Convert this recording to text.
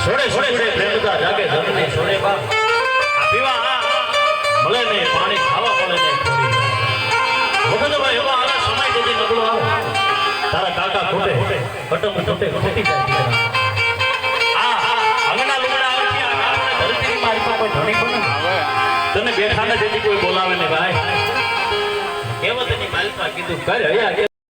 સોડે સોડે છે પ્રેમતા જાગે જમને સોડે બા પીવા મળે ને પાણી ખાવા મળે ને વખત ભાઈ એવા આલા સમય જેથી કોઈ બોલાવે ને ભાઈ. કેવત કીધું કર હૈયા કે